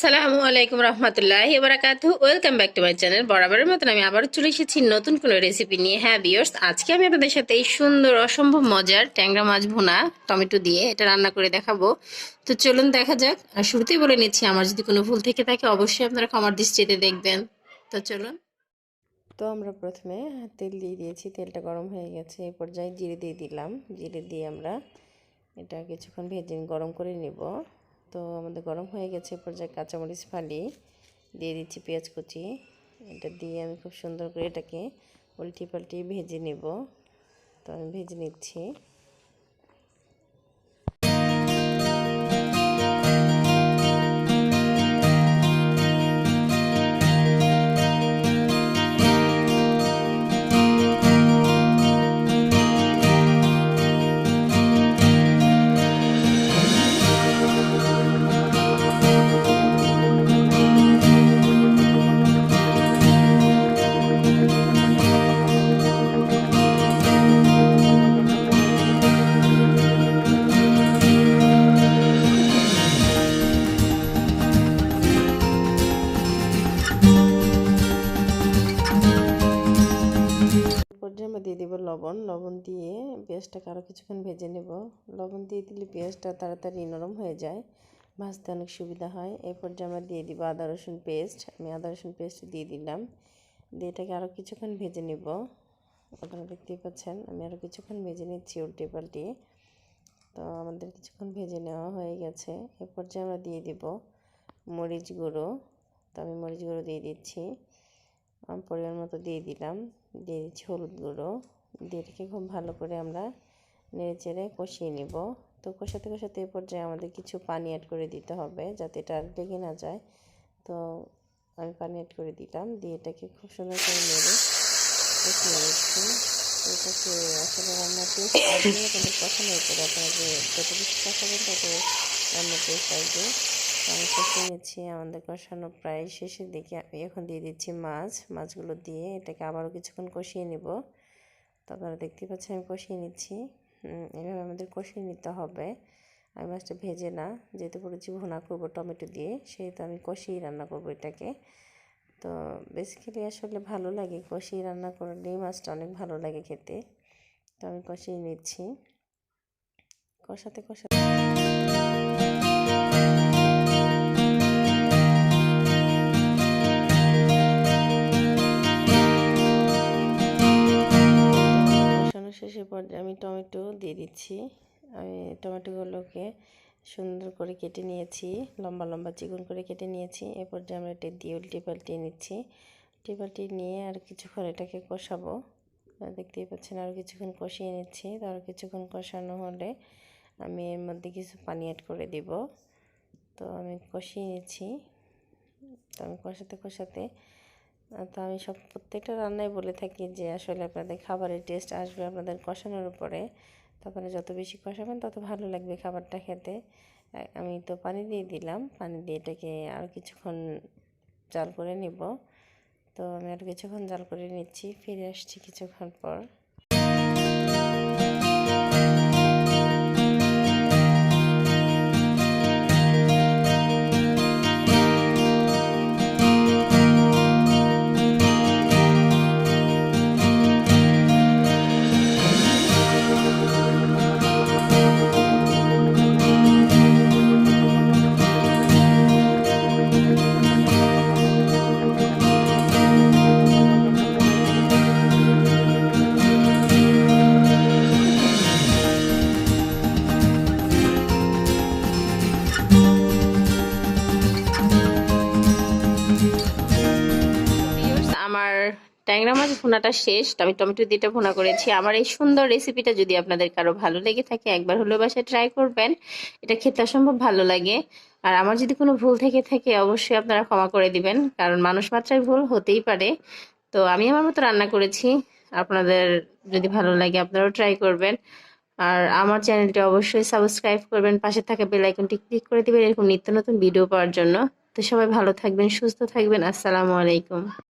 আসসালামু আলাইকুম রহমতুল্লাহ এবারাকাতু welcome back to my channel বরাবরের মতন আমি আবারও চলে এসেছি নতুন কোনো রেসিপি নিয়ে। হ্যাঁ বিয়ার্স আজকে আমি আপনাদের সাথে এই সুন্দর, অসম্ভব মজার ট্যাংরা মাছ ভুনা টমেটো দিয়ে এটা রান্না করে দেখাবো। তো চলুন দেখা যাক। আর শুরুতেই বলে নিচ্ছি, আমার যদি কোনো ভুল থেকে থাকে, অবশ্যই আপনারা ক্ষমার দৃষ্টিতে দেখবেন। তো চলুন। তো আমরা প্রথমে তেল দিয়ে দিয়েছি। তেলটা গরম হয়ে গেছে। এই পর্যায়ে জিরে দিয়ে দিলাম। জিরে দিয়ে আমরা এটা কিছুক্ষণ ভেজে গরম করে নেব। তো আমাদের গরম হয়ে গেছে, এরপর যে কাঁচামরিচ ফালি, দিয়ে দিচ্ছি পেঁয়াজ কুচি। এটা দিয়ে আমি খুব সুন্দর করে এটাকে উল্টি পাল্টি ভেজে নেব। তো আমি ভেজে নিচ্ছি। দিয়ে দেবো লবণ। লবণ দিয়ে পেঁয়াজটাকে আরও কিছুক্ষণ ভেজে নেব। লবণ দিয়ে দিলে পেঁয়াজটা তাড়াতাড়ি নরম হয়ে যায়, ভাজতে অনেক সুবিধা হয়। এরপর যে আমরা দিয়ে দিব আদা, রসুন পেস্ট, আমি আদা, রসুন পেস্ট দিয়ে দিলাম। দিয়ে এটাকে আরও কিছুক্ষণ ভেজে নেব। আপনারা দেখতেই পাচ্ছেন, আমি আরও কিছুক্ষণ ভেজে নিচ্ছি উল্টে পাল্টে। তো আমাদের কিছুক্ষণ ভেজে নেওয়া হয়ে গেছে। এরপর যে আমরা দিয়ে দিব মরিচ গুঁড়ো। তো আমি মরিচ গুঁড়ো দিয়ে দিচ্ছি। পরিমাণ মতো দিয়ে দিলাম। দিয়ে দিচ্ছি হলুদ গুঁড়ো। দিয়ে রেখে খুব ভালো করে আমরা নেড়ে চেড়ে কষিয়ে নিব। তো কষাতে কষাতে এ পর্যায়ে আমাদের কিছু পানি অ্যাড করে দিতে হবে যাতে এটা আর লেগে না যায়। তো আমি পানি অ্যাড করে দিলাম। দিয়ে এটাকে খুব সুন্দর করে নেড়ে কষিয়ে নিচ্ছি। এটাকে আসলে রান্নার টেস্ট আসবে কিন্তু কষানোর উপরে আপনারা যে যত বেশি কষাবেন তত রান্নার টেস্ট আসবে। কষিয়ে নিচ্ছি, আমাদের কষানো প্রায় শেষের দিকে। আমি এখন দিয়ে দিচ্ছি মাছ, মাছগুলো দিয়ে এটাকে আবারও কিছুক্ষণ কষিয়ে নিব। তো আপনারা দেখতে পাচ্ছেন আমি কষিয়ে নিচ্ছি। এভাবে আমাদের কষিয়ে নিতে হবে। আমি মাছটা ভেজে না, যেহেতু করেছি ভুনা করব টমেটো দিয়ে, সেহেতু আমি কষিয়ে রান্না করব এটাকে। তো বেসিক্যালি আসলে ভালো লাগে কষিয়ে রান্না করলেই মাছটা অনেক ভালো লাগে খেতে। তো আমি কষিয়ে নিচ্ছি। কষাতে কষাতে শেষের পর্যায়ে আমি টমেটো দিয়ে দিচ্ছি। আমি টমেটোগুলোকে সুন্দর করে কেটে নিয়েছি, লম্বা লম্বা চিকন করে কেটে নিয়েছি। এ পর্যায়ে আমরা এটা দিয়ে উল্টে পাল্টিয়ে নিচ্ছি। উল্টে পাল্টিয়ে নিয়ে আর কিছুক্ষণ এটাকে কষাবো। দেখতেই পাচ্ছেন আর কিছুক্ষণ কষিয়ে নিচ্ছি। আর কিছুক্ষণ কষানো হলে আমি এর মধ্যে কিছু পানি অ্যাড করে দিব। তো আমি কষিয়ে নিচ্ছি। তো আমি কষাতে কষাতে তো আমি সব প্রত্যেকটা রান্নায় বলে থাকি যে আসলে আপনাদের খাবারের টেস্ট আসবে আপনাদের কষানোর উপরে। তারপরে যত বেশি কষাবেন তত ভালো লাগবে খাবারটা খেতে। আমি তো পানি দিয়ে দিলাম। পানি দিয়ে এটাকে আর কিছুক্ষণ জাল করে নিব। তো আমি আর কিছুক্ষণ জাল করে নিচ্ছি, ফিরে আসছি কিছুক্ষণ পর। ট্যাংরা মাছ ভুনাটা শেষ আমি টমেটো দিয়ে ভুনা করেছি। আমার এই সুন্দর রেসিপিটা যদি আপনাদের কারও ভালো লেগে থাকে, একবার হলেও বাসায় ট্রাই করবেন। এটা খেতে অসম্ভব ভালো লাগে। আর আমার যদি কোনো ভুল থেকে থাকে, অবশ্যই আপনারা ক্ষমা করে দিবেন, কারণ মানুষ মাত্রায় ভুল হতেই পারে। তো আমি আমার মতো রান্না করেছি। আপনাদের যদি ভালো লাগে, আপনারাও ট্রাই করবেন। আর আমার চ্যানেলটি অবশ্যই সাবস্ক্রাইব করবেন। পাশে থাকা বেল আইকনটি ক্লিক করে দিবেন, এরকম নিত্য নতুন ভিডিও পাওয়ার জন্য। তো সবাই ভালো থাকবেন, সুস্থ থাকবেন। আসসালামু আলাইকুম।